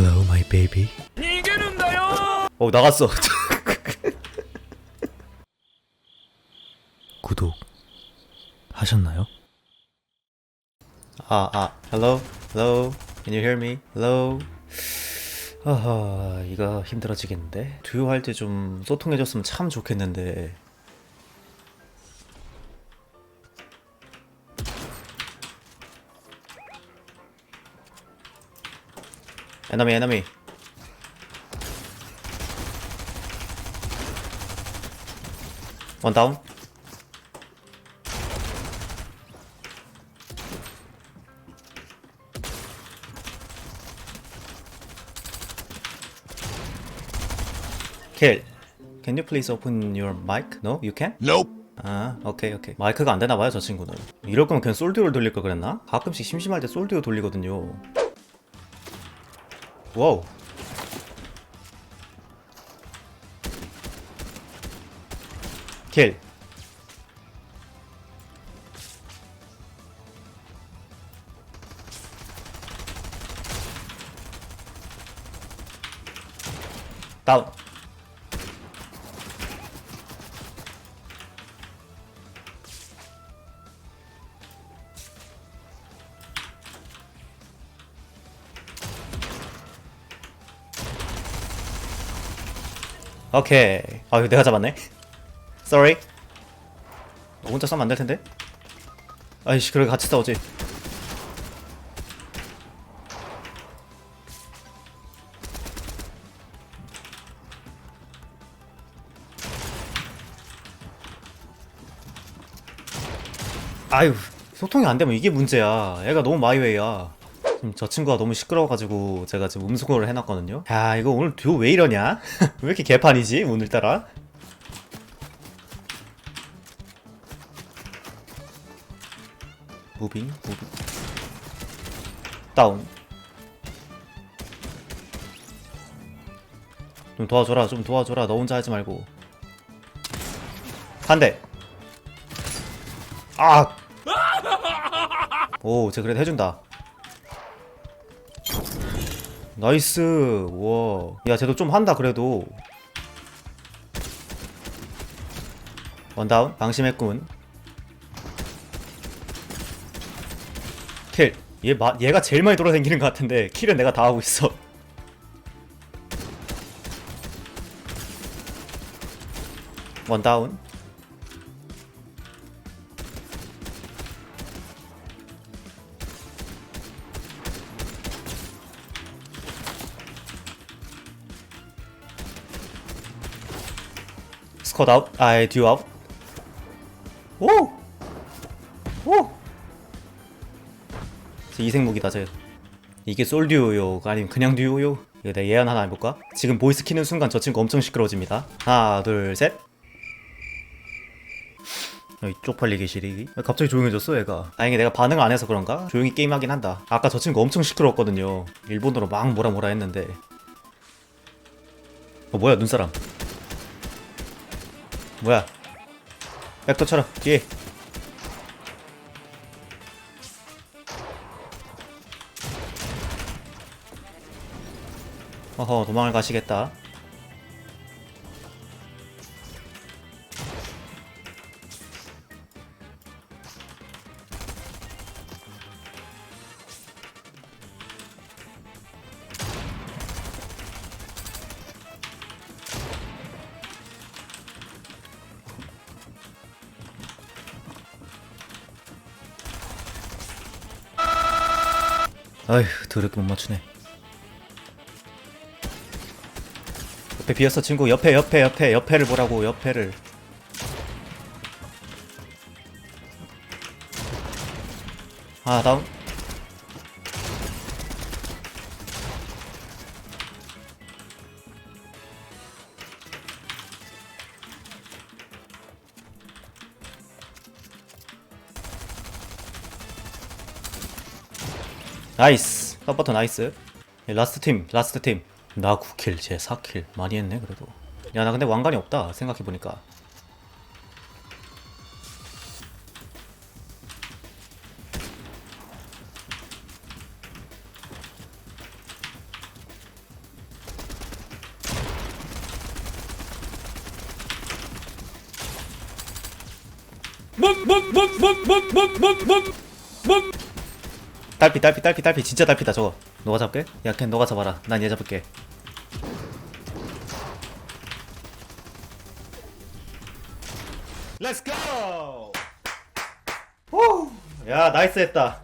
Hello, my baby. 어 나갔어. 구독 하셨나요? 아, 아, hello, hello, can you hear me? Hello. 아하, 이거 힘들어지겠는데? 듀오 할때 좀 소통해줬으면 참 좋겠는데. 에너미, 에너미. 원 다운. 킬. Can you please open your mic? No, you can? Nope. 아, 오케이, 오케이. 마이크가 안 되나 봐요, 저 친구는. 이럴 거면 그냥 솔디오를 돌릴 걸 그랬나? 가끔씩 심심할 때 솔디오 돌리거든요. 와우. 킬. 다운. 오케이. 아, 이거 내가 잡았네. Sorry. 너 혼자 싸면 안 될 텐데. 아이씨, 그래 같이 싸우지. 아유, 소통이 안 되면 이게 문제야. 애가 너무 마이웨이야. 지금 저 친구가 너무 시끄러워가지고 제가 지금 음소거를 해놨거든요. 야, 이거 오늘 듀오 왜 이러냐? 왜 이렇게 개판이지, 오늘따라? 무빙, 무빙. 다운. 좀 도와줘라, 좀 도와줘라. 너 혼자 하지 말고. 한 대. 아! 오, 쟤 그래도 해준다. 나이스. 와. 야, 쟤도 좀 한다, 그래도. 원다운. 방심했군. 킬. 얘, 마, 얘가 제일 많이 돌아다니는 것 같은데, 킬은 내가 다 하고 있어. 원다운. 스쿼드 아웃, 아이 듀 아웃. 오! 오! 제 이색 무기다 제. 이게 솔 듀오요, 아니면 그냥 듀오요? 이거 내가 예언 하나 해볼까? 지금 보이스 키는 순간 저 친구 엄청 시끄러워집니다. 하나, 둘, 셋. 이 쪽팔리게 시리기? 갑자기 조용해졌어 얘가 다행히 내가 반응 안 해서 그런가? 조용히 게임하긴 한다 아까 저 친구 엄청 시끄러웠거든요 일본어로 막 뭐라 뭐라 했는데 어 뭐야 눈사람 뭐야? 쳐라 뒤에. 어허 도망을 가시겠다 아휴 더럽게 못 맞추네. 옆에 비었어 친구. 옆에 옆에 옆에 옆에를 보라고 옆에를. 아 다음 나이스. 서버터 나이스. 예, 라스트 팀 라스트 팀나 9킬 제 4킬. 많이 했네 그래도. 야 나 근데 왕관이 없다 생각해보니까. 멈멈멈멈멈멈멈멈 딸피 딸피 딸피 딸피. 진짜 딸피다 저거. 너가 잡게? 야캔 너가 잡아라. 난 얘 잡을게. 렛츠고! 야 나이스 했다